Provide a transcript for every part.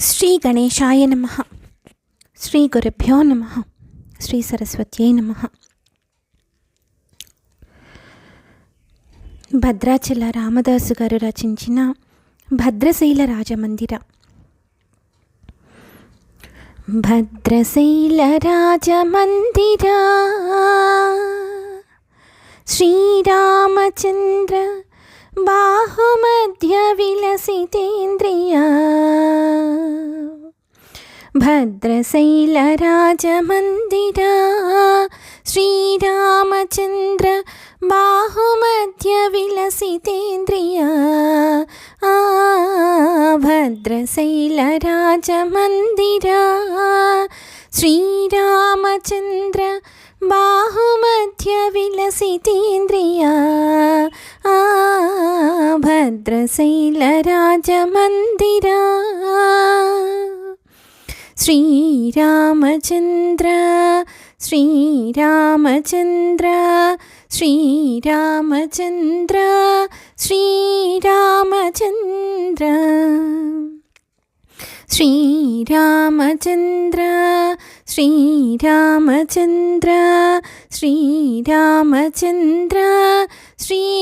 శ్రీ గణేశాయ నమ. శ్రీ గురుభ్యో నమ. శ్రీ సరస్వత్యై నమ. భద్రాచల రామదాసు గారు రచించిన భద్రశైల రాజమందిర. భద్రశైల రాజమందిరా. శ్రీరామచంద్ర बाहुमध्यविलसितेन्द्रिया भद्रशैलराजमन्दिरा श्रीरामचन्द्र बाहुमध्यविलसितेन्द्रिया भद्रशैलराजमन्दिरा श्रीरामचन्द्र बाहुमध्यविलसितेन्द्रिया ഭദ്രശൈലരാജമന്ദിര ശ്രീരാമചന്ദ്ര ശ്രീരാമചന്ദ്ര ശ്രീരാമചന്ദ്ര ശ്രീരാമചന്ദ്ര. ശ്രീരാമചന്ദ്ര ശ്രീരാമചന്ദ്ര ശ്രീരാമചന്ദ്ര श्रीरामचन्द्र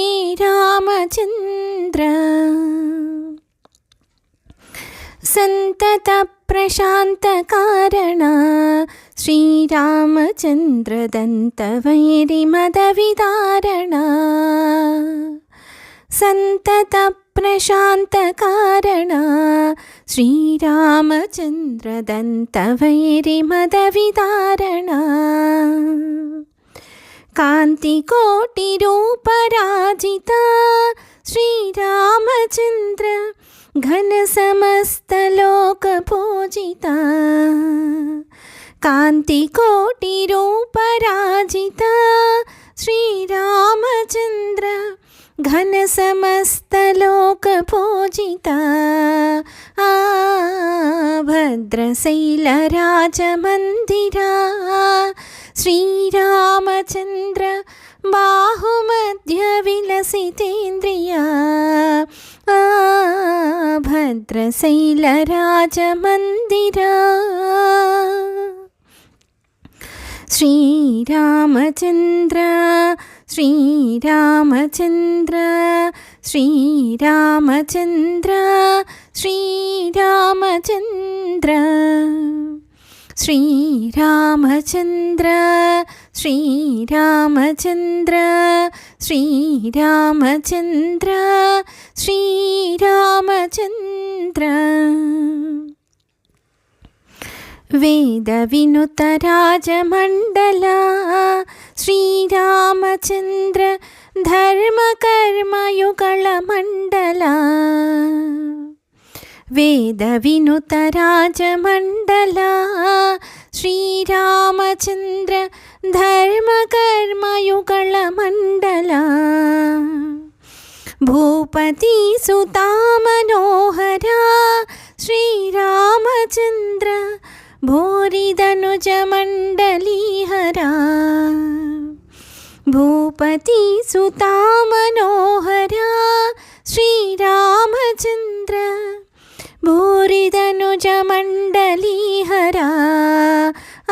सन्ततप्रशान्तकारण श्रीरामचन्द्रदन्तवैरिमदविदारण सन्ततप्रशान्तकारण श्रीरामचन्द्रदन्तवैरिमदविदारण कान्तिकोटिरूपराजिता। श्रीरामचन्द्र घनसमस्तलोकपूजिता। कान्तिकोटिरूपराजिता। श्रीरामचन्द्र घनसमस्तलोकपूजिता। आ भद्रशैलराजमन्दिरा श्रीरामचन्द्र ചന്ദ്ര ബാഹുമധ്യവിലസിതേന്ദ്രിയാ. ഭദ്രശൈലരാജമന്ദിരാ. ശ്രീരാമചന്ദ്ര ശ്രീരാമചന്ദ്ര ശ്രീരാമചന്ദ്ര ശ്രീരാമചന്ദ്ര. ശ്രീരാമചന്ദ്ര ശ്രീരാമചന്ദ്ര ശ്രീരാമചന്ദ്ര ശ്രീരാമചന്ദ്ര वेदविनुतराजमण्डल श्रीरामचन्द्र धर्मकर्मयुगलमण्डला वेदविनुतराजमण्डला श्रीरामचन्द्र धर्मकर्मयुगलमण्डला। भूपति सुतामनोहरा श्रीरामचन्द्र भूरिदनुजमण्डलीहरा भूपति सुतामनोहरा श्रीरामचन्द्र भूरिदनुजमण्डलीहरा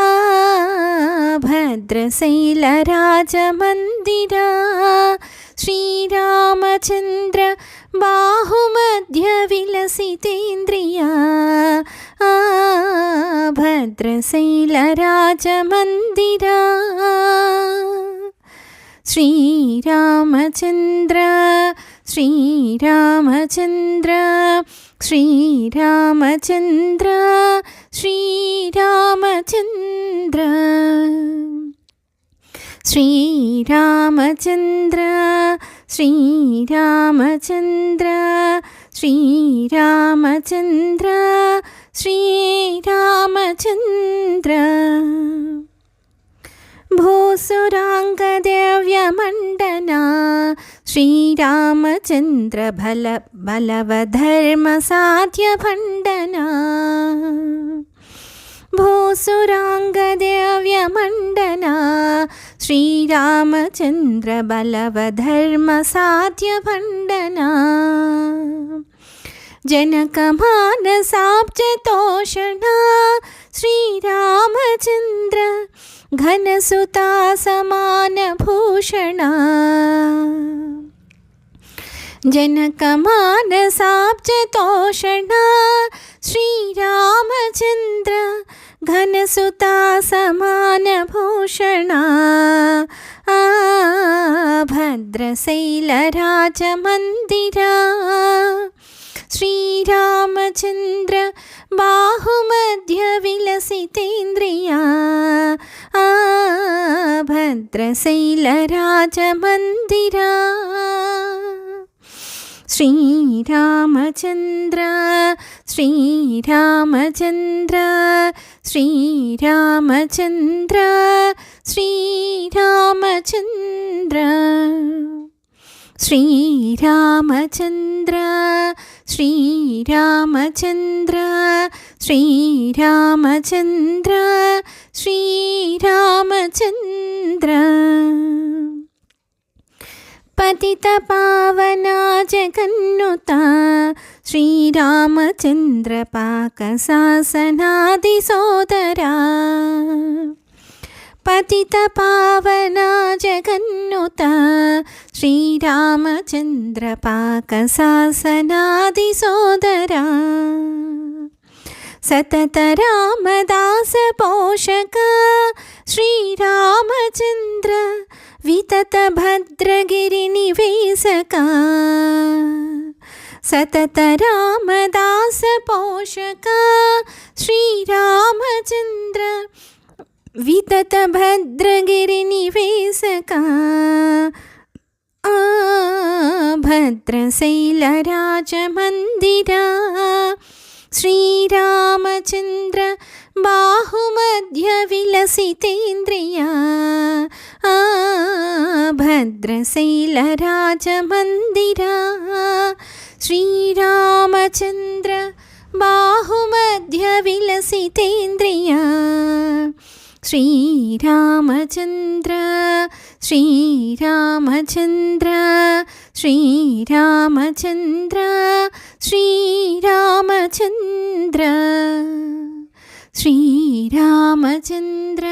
आ भद्रशैलराजमन्दिरा श्रीरामचन्द्र बाहुमध्यविलसितेन्द्रिया आ भद्रशैलराजमन्दिरा। श्रीरामचन्द्र श्रीरामचन्द्र ശ്രീരാമചന്ദ്ര ശ്രീരാമചന്ദ്ര. ശ്രീരാമചന്ദ്ര ശ്രീരാമചന്ദ്ര ശ്രീരാമചന്ദ്ര ശ്രീരാമചന്ദ്ര. भूसुराङ्गदेव्यमण्डना श्रीरामचन्द्रबल बलवधर्मसाध्यभण्डना। भूसुराङ्गदेव्यमण्डना श्रीरामचन्द्रबलवधर्मसाध्यभण्डना। जनकमानसाब्जतोषणा श्रीरामचन्द्र घनसुता समानभूषणा जनकमानसाब्जतोषणा श्रीरामचन्द्र घनसुता समानभूषणा भद्रशैलराजमन्दिरा ശ്രീരാമചന്ദ്ര ബാഹുമധ്യവിലസിതേന്ദ്രിയ ഭദ്രശൈലരാജമന്ദിര. ശ്രീരാമചന്ദ്ര ശ്രീരാമചന്ദ്ര ശ്രീരാമചന്ദ്ര ശ്രീരാമചന്ദ്ര. ശ്രീരാമചന്ദ്ര ശ്രീരാമചന്ദ്ര ശ്രീരാമചന്ദ്ര ശ്രീരാമചന്ദ്ര. പതിതപാവനാ ജഗന്നുത ശ്രീരാമചന്ദ്ര പാകസാസനാദിസോദരാ पतितपावना जगन्नुता श्रीरामचन्द्रपाकशासनादिसोदरा सततरामदासपोषक श्रीरामचन्द्र विततभद्रगिरिनिवेशका। सततरामदासपोषक श्रीरामचन्द्र विततभद्रगिरिनिवेशका भद्रशैलराजमन्दिरा। श्रीरामचन्द्र बाहुमध्यविलसितेन्द्रिया। भद्रशैलराजमन्दिरा। श्रीरामचन्द्र बाहुमध्यविलसितेन्द्रिया ശ്രീരാമചന്ദ്ര ശ്രീരാമചന്ദ്ര ശ്രീരാമചന്ദ്ര ശ്രീരാമചന്ദ്ര ശ്രീരാമചന്ദ്ര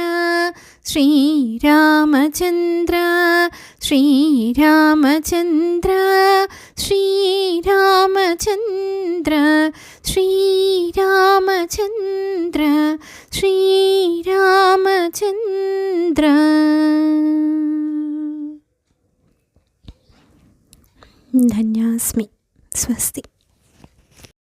ശ്രീരാമചന്ദ്ര ശ്രീരാമചന്ദ്ര ശ്രീരാമചന്ദ്ര ശ്രീരാമചന്ദ്ര ശ്രീരാമ श्रीरामचन्द्र धन्यास्मि स्वस्ति